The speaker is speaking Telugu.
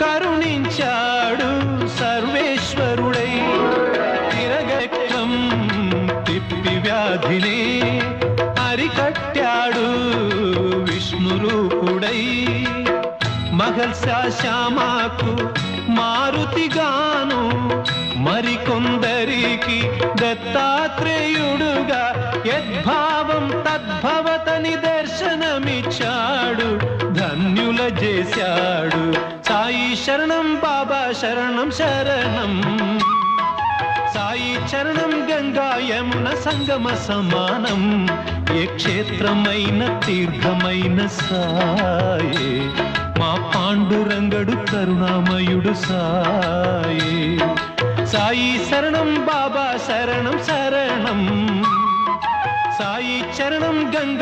కరుణించాడు సర్వేశ్వరుడై. తిరగట్టం తిప్పి వ్యాధిని అరికట్టాడు విష్ణురూపుడై. మహల్ శామాకు మారుతిగాను మరికొందరికి దత్తాత్రేయుడుగా యద్భావం తద్భవతని దర్శనమిచ్చాడు ధన్యుల చేశాడు సాయి శరణం బాబా శరణం శరణం సాయి చరణం గంగా యమున సంగమ సమానం ఏ క్షేత్రమైన తీర్థమైన సాయే మా పాండురంగడు కరుణామయుడు సాయే సాయి శరణం బాబా శరణం శరణం సాయి చరణం గంగా